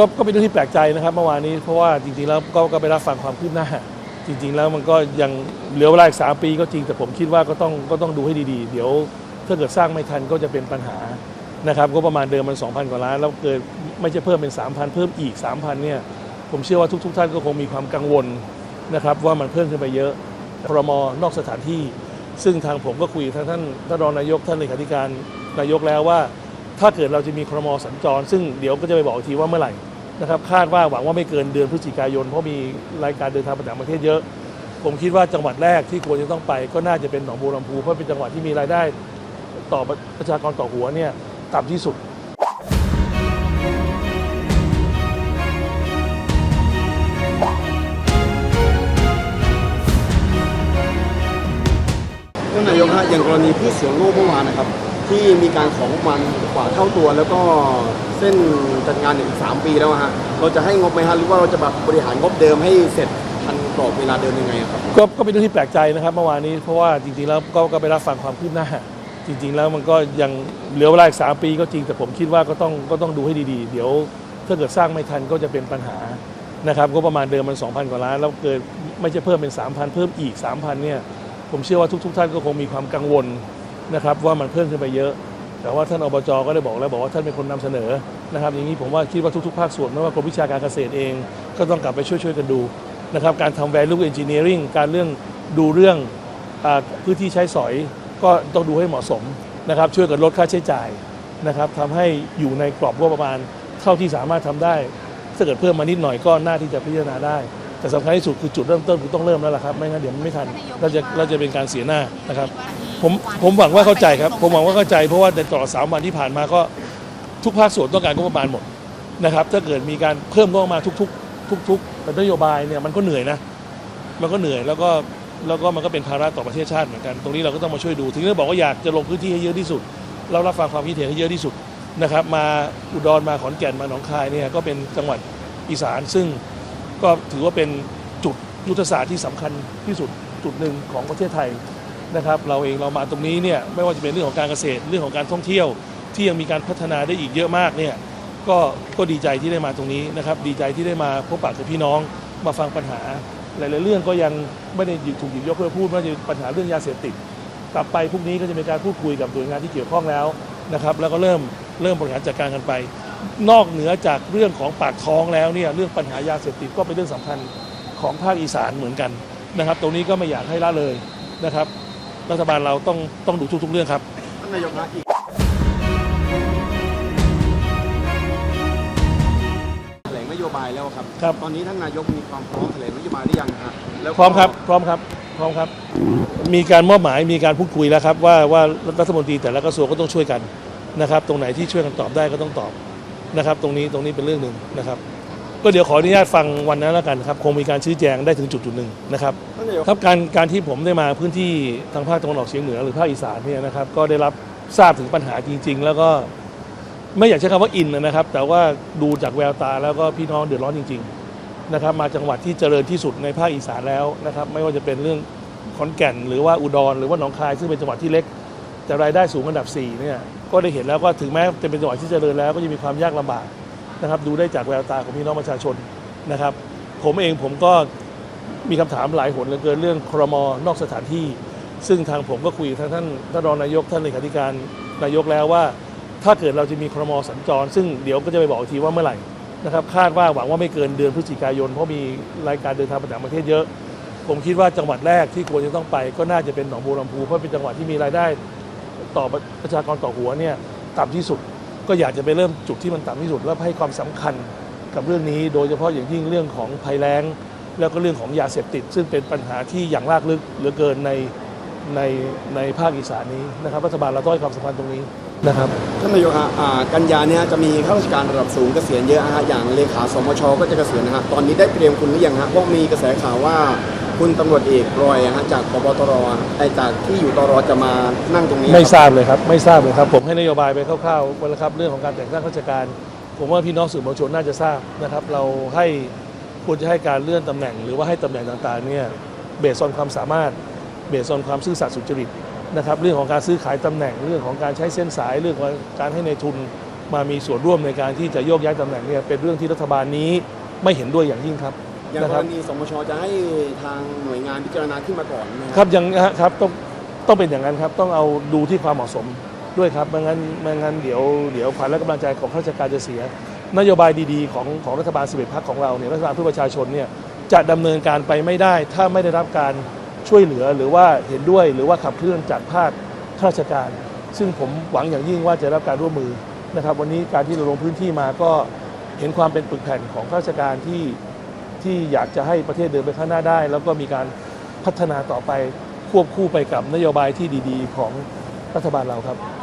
ก็ก็เป็นเรื่องที่แปลกใจนะครับเมื่อวานนี้เพราะว่าจริงๆแล้วก็ก็ไปรับฟังความคืบหน้า จริง ๆ แล้วมันก็ยังเหลือเวลาอีกสามปีก็จริงแต่ผมคิดว่าก็ต้องก็ต้องดูให้ดีๆ เดี๋ยวถ้าเกิดสร้างไม่ทันก็จะเป็นปัญหานะครับก็ประมาณเดิมมัน 2,000 กว่าล้าน แล้วเกิดไม่ใช่เพิ่มเป็น 3,000 เพิ่มอีก 3,000เนี่ยผมเชื่อว่าทุก ๆ ท่านก็คงมีความกังวลนะครับว่ามันเพิ่มขึ้นไปเยอะพรมนอกสถานที่ ซึ่งทางผมก็คุยกับทางท่านท่านรองนายกท่านเลขาธิการนายกแล้วว่า ถ้าเกิดเราจะมีครมสัญจร ซึ่งเดี๋ยวก็จะไปบอกทีว่าเมื่อไหร่ นะครับคาดว่าหวังว่าไม่เกินเดือนพฤศจิกายน เพราะมีรายการเดินทางไปต่างประเทศเยอะ ผมคิดว่าจังหวัดแรกที่ควรจะต้องไป ก็น่าจะเป็นหนองบัวลำพูเพราะเป็นจังหวัดที่มีรายได้ต่อประชากรต่อหัวเนี่ยต่ำที่สุดท่านนายกฮะอย่างกรณีพืชสวนโลกเมื่อวานนะครับ ที่มีการของมันกว่าเท่าตัว แล้วก็เส้นจัดงานเนี่ยอีกสามปีแล้วอะฮะเราจะให้งบไหมฮะหรือว่าเราจะแบบบริหารงบเดิมให้เสร็จทันกรอบเวลาเดิมยังไงอะครับ ก็ก็เป็นเรื่องที่แปลกใจนะครับเมื่อวานนี้เพราะว่าจริงๆแล้วก็ก็ไปรับฟังความคืบหน้า จริง ๆ แล้วมันก็ยังเหลือเวลาอีกสามปีก็จริงแต่ผมคิดว่าก็ต้องก็ต้องดูให้ดีๆ เดี๋ยวถ้าเกิดสร้างไม่ทันก็จะเป็นปัญหานะครับก็ประมาณเดิมมัน 2,000 กว่าล้าน แล้วเกิดไม่ใช่เพิ่มเป็น 3,000 เพิ่มอีก 3,000เนี่ยผมเชื่อว่าทุกๆ ท่านก็คงมีความกังวล นะครับว่ามันเพิ่มขึ้นไปเยอะ แต่ว่าท่านอบจก็ได้บอกแล้วบอกว่าท่านเป็นคนนำเสนอนะครับ อย่างนี้ผมว่าคิดว่าทุกๆภาคส่วนไม่ว่ากรมวิชาการเกษตรเอง ก็ต้องกลับไปช่วยๆกันดูนะครับการทำ value engineering การเรื่องดูเรื่องอพื้นที่ใช้สอยก็ต้องดูให้เหมาะสมนะครับช่วยกันลดค่าใช้จ่ายนะครับทำให้อยู่ในกรอบงบประมาณเท่าที่สามารถทำได้ถ้าเกิดเพิ่มมานิดหน่อยก็น่าที่จะพิจารณาได้ แต่สำคัญที่สุดคือจุดเริ่มต้นคือต้องเริ่มแล้วล่ะครับไม่งั้นเดี๋ยวมันไม่ทันเราจะเราจะเป็นการเสียหน้านะครับผมผมหวังว่าเข้าใจครับ ผมหวังว่าเข้าใจเพราะว่าในตลอดสามวันที่ผ่านมาก็ทุกภาคส่วนต้องการงบประมาณหมดนะครับ ถ้าเกิดมีการเพิ่มงบประมาณทุก ๆ ทุกๆนโยบายเนี่ยมันก็เหนื่อยนะ มันก็เหนื่อยแล้วก็แล้วก็มันก็เป็นภาระต่อประเทศชาติเหมือนกัน ตรงนี้เราก็ต้องมาช่วยดู ถึงได้บอกว่าอยากจะลงพื้นที่ให้เยอะที่สุด เรารับฟังความคิดเห็นให้เยอะที่สุดนะครับ มาอุดรมาขอนแก่นมาหนองคายเนี่ยก็เป็นจังหวัดอีสานซึ่ง ก็ถือว่าเป็นจุดยุทธศาสตร์ที่สำคัญที่สุดจุดหนึ่งของประเทศไทยนะครับเราเองเรามาตรงนี้เนี่ยไม่ว่าจะเป็นเรื่องของการเกษตรเรื่องของการท่องเที่ยว ที่ยังมีการพัฒนาได้อีกเยอะมากเนี่ยก็ก็ดีใจที่ได้มาตรงนี้นะครับดีใจที่ได้มาพบปะกับพี่น้องมาฟังปัญหา หลาย ๆ เรื่องก็ยังไม่ได้ถูกหยิบยกเพื่อพูดว่าจะปัญหาเรื่องยาเสพติดกลับไปพรุ่งนี้ก็จะมีการพูดคุยกับหน่วยงานที่เกี่ยวข้องแล้วนะครับแล้วก็เริ่มเริ่มบริหารจัดการกันไป นอกเหนือจากเรื่องของปากท้องแล้วเนี่ยเรื่องปัญหายาเสพติดก็เป็นเรื่องสำคัญของภาคอีสานเหมือนกันนะครับ ตรงนี้ก็ไม่อยากให้ละเลยนะครับ รัฐบาลเราต้องต้องดูทุก ๆ เรื่องครับท่านนายกฮะอีกแถลงนโยบายแล้วครับครับ ตอนนี้ท่านนายกมีความพร้อมแถลงนโยบายหรือยังฮะแล้วก็พร้อมครับ พร้อมครับพร้อมครับ มีการมอบหมายมีการพูดคุยแล้วครับ ว่าว่ารัฐมนตรีแต่ละกระทรวงก็ต้องช่วยกันนะครับ ตรงไหนที่ช่วยกันตอบได้ก็ต้องตอบ นะครับ ตรงนี้ตรงนี้เป็นเรื่องหนึ่งนะครับ ก็เดี๋ยวขออนุญาตฟังวันนั้นแล้วกันครับ คงมีการชี้แจงได้ถึงจุดจุดๆหนึ่งนะครับท่านนายกครับการการที่ผมได้มาพื้นที่ทางภาคตะวันออกเฉียงเหนือหรือภาคอีสานเนี่ยนะครับ ก็ได้รับทราบถึงปัญหาจริง ๆ แล้วก็ไม่อยากใช้คำว่าอินนะครับ แต่ว่าดูจากแววตาแล้วก็พี่น้องเดือดร้อนจริง ๆ นะครับ มาจังหวัดที่เจริญที่สุดในภาคอีสานแล้วนะครับ ไม่ว่าจะเป็นเรื่องขอนแก่น หรือว่าอุดรหรือว่าหนองคายซึ่งเป็นจังหวัดที่เล็ก แต่รายได้สูงอันดับ4เนี่ยก็ได้เห็นแล้วว่าถึงแม้จะเป็นจังหวัดที่เจริญแล้วก็ยังมีความยากลำบากนะครับดูได้จากแววตาของพี่น้องประชาชนนะครับ ผมเองผมก็มีคำถามหลายหนเหลือเกินเรื่องครมนอกสถานที่ ซึ่งทางผมก็คุยกับทางท่านท่านรองนายกท่านเลขาธิการนายกแล้วว่า ถ้าเกิดเราจะมีครมสัญจร ซึ่งเดี๋ยวก็จะไปบอกอีกทีว่าเมื่อไหร่นะครับคาดว่าหวังว่าไม่เกินเดือนพฤศจิกายน เพราะมีรายการเดินทางไปต่างประเทศเยอะ ผมคิดว่าจังหวัดแรกที่ควรจะต้องไป ก็น่าจะเป็นหนองบัวลำพูเพราะเป็นจังหวัดที่มีรายได้ ต่อประชากรต่อหัวเนี่ยต่ำที่สุด ก็อยากจะไปเริ่มจุดที่มันต่ำที่สุด แล้วให้ความสำคัญกับเรื่องนี้ โดยเฉพาะอย่างยิ่งเรื่องของภัยแล้ง แล้วก็เรื่องของยาเสพติด ซึ่งเป็นปัญหาที่อย่างลากลึกเหลือเกินในในในภาคอีสานนี้นะครับรัฐบาลเราต้องให้ความสำคัญตรงนี้นะครับท่านนายกฮะอ่ากันยาเนี่ยจะมีข้าราชการระดับสูงเกษียณเยอะฮะอย่างเลขาสมชก็จะเกษียณนะฮะตอนนี้ได้เตรียมคุณหรือยังฮะเพราะมีกระแสข่าวว่า คุณตำรวจเอกรอยฮะจากปปตรไอจากที่อยู่ตรจะมานั่งตรงนี้ไม่ทราบเลยครับไม่ทราบเลยครับ ผมให้นโยบายไปคร่าวๆไว้แล้วครับเรื่องของการแต่งตั้งข้าราชการ ผมว่าพี่น้องสื่อมวลชนน่าจะทราบนะครับ เราให้ควรจะให้การเลื่อนตำแหน่ง หรือว่าให้ตำแหน่งต่างๆเนี่ยเบสออนความสามารถเบสออนความซื่อสัตย์สุจริตนะครับเรื่องของการซื้อขายตำแหน่งเรื่องของการใช้เส้นสายเรื่องของการให้ในทุนมามีส่วนร่วมในการที่จะโยกย้ายตำแหน่งเนี่ยเป็นเรื่องที่รัฐบาลนี้ไม่เห็นด้วยอย่างยิ่งครับ อย่างนะกครรับณีสมชจะให้ทางหน่วยงานพิจารณาขึ้นมาก่อนนะครับยังครับต้องต้องเป็นอย่างนั้นครับ ต้องเอาดูที่ความเหมาะสมด้วยครับไม่งั้นไม่งั้นเดี๋ยวเดี๋ยวขวัญและกำลังใจของข้าราชการจะเสีย นโยบายดีๆ ของของรัฐบาล11พักของเราเนี่ยรัฐบาลเพื่อประชาชนเนี่ยจะดำเนินการไปไม่ได้ ถ้าไม่ได้รับการช่วยเหลือหรือว่าเห็นด้วยหรือว่าขับเคลื่อนจากภาคข้าราชการ ซึ่งผมหวังอย่างยิ่งว่าจะได้รับการร่วมมือนะครับ วันนี้การที่เราลงพื้นที่มาก็เห็นความเป็นปึกแผ่นของข้าราชการที่ ที่อยากจะให้ประเทศเดินไปข้างหน้าได้ แล้วก็มีการพัฒนาต่อไปควบคู่ไปกับนโยบายที่ดี ๆ ของรัฐบาลเราครับ